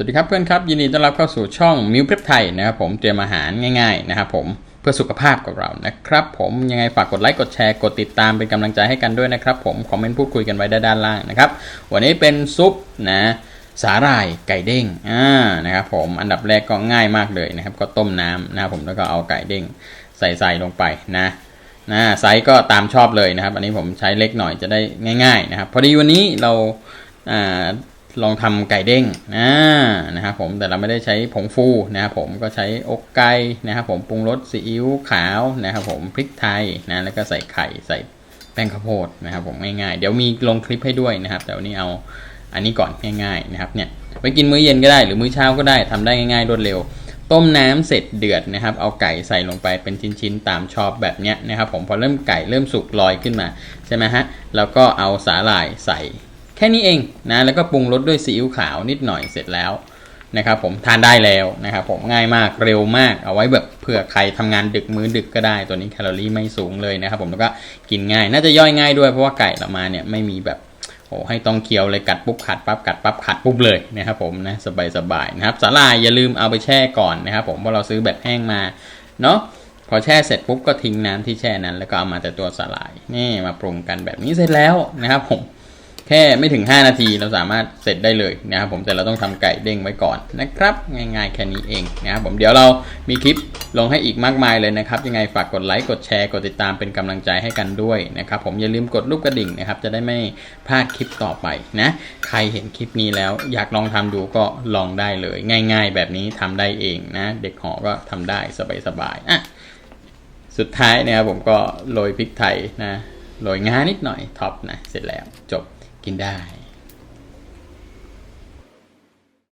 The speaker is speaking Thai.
สวัสดีครับเพื่อนครับ ยินดีต้อนรับเข้าสู่ช่องมิวเพร p ไทยนะครับผมเตรียมอาหารง่ายๆนะครับผมเพื่อสุขภาพของเรานะครับผมยังไงฝากกดไลค์กดแชร์กดติดตามเป็นกำลังใจให้กันด้วยนะครับผมคอมเมนต์พูดคุยกันไว้ด้านล่างนะครับวันนี้เป็นซุปนะสาหร่ายไก่เด้งอ่านะครับผมอันดับแรกก็ง่ายมากเลยนะครับ ก็ต้มน้ำนะครับผมแล้วก็เอาไก่เด้งใส่ใส่ลงไปนะนะไซส์ก็ตามชอบเลยนะครับ อันนี้ผมใช้เล็กหน่อยจะได้ง่าย ๆ นะครับ พอดีวันนี้เราอ่า ลองทำไก่เด้งนะนะครับผมแต่เราไม่ได้ใช้ผงฟูนะครับผมก็ใช้อกไก่นะครับผมปรุงรสซีอิ๊วขาวนะครับผมพริกไทยนะแล้วก็ใส่ไข่ใส่แป้งข้าวโพดนะครับผมง่ายๆ เดี๋ยวมีลงคลิปให้ด้วยนะครับ แต่วันนี้เอาอันนี้ก่อนง่ายๆนะครับเนี่ยไปกินมื้อเย็นก็ได้หรือมื้อเช้าก็ได้ทำได้ง่ายๆรวดเร็ว ต้มน้ำเสร็จเดือดนะครับ เอาไก่ใส่ลงไปเป็นชิ้นๆตามชอบแบบเนี้ยนะครับผมพอเริ่มไก่เริ่มสุกลอยขึ้นมาใช่ไหมฮะแล้วก็เอาสาหร่ายใส่ แค่นี้เองนะแล้วก็ปรุงรสด้วยซีอิ๊วขาวนิดหน่อยเสร็จแล้วนะครับผมทานได้แล้วนะครับผมง่ายมากเร็วมากเอาไว้แบบเผื่อใครทำงานดึกมื้อดึกก็ได้ ตัวนี้แคลอรี่ไม่สูงเลยนะครับผมแล้วก็กินง่าย น่าจะย่อยง่ายด้วยเพราะว่าไก่เรามาเนี่ยไม่มีแบบโอ้ให้ต้องเคี้ยวเลยกัดปุ๊บขัดปั๊บกัดปั๊บขัดปุ๊บเลยนะครับผมนะสบายสบายๆนะครับสาหร่ายอย่าลืมเอาไปแช่ก่อนนะครับผมเพราะเราซื้อแบบแห้งมาเนาะพอแช่เสร็จปุ๊บก็ทิ้งน้ำที่แช่นั้น แล้วก็เอามาแต่ตัวสาหร่ายนี่มาปรุงกันแบบนี้เสร็จแล้วนะครับผม แค่ไม่ถึง 5 นาทีเราสามารถเสร็จได้เลยนะครับผมแต่เราต้องทำไก่เด้งไว้ก่อนนะครับ ง่ายๆแค่นี้เองนะครับผมเดี๋ยวเรามีคลิปลงให้อีกมากมายเลยนะครับ ยังไงฝากกดไลค์กดแชร์กดติดตามเป็นกำลังใจให้กันด้วยนะครับผมอย่าลืมกดรูปกระดิ่งนะครับจะได้ไม่พลาดคลิปต่อไปนะใครเห็นคลิปนี้แล้วอยากลองทำดูก็ลองได้เลย ง่าย ๆ แบบนี้ทำได้เองนะ เด็กหอก็ทำได้สบายๆอะสุดท้ายนะครับผมก็โรยพริกไทยนะโรยงานิดหน่อยท็อปนะเสร็จแล้วจบ กินได้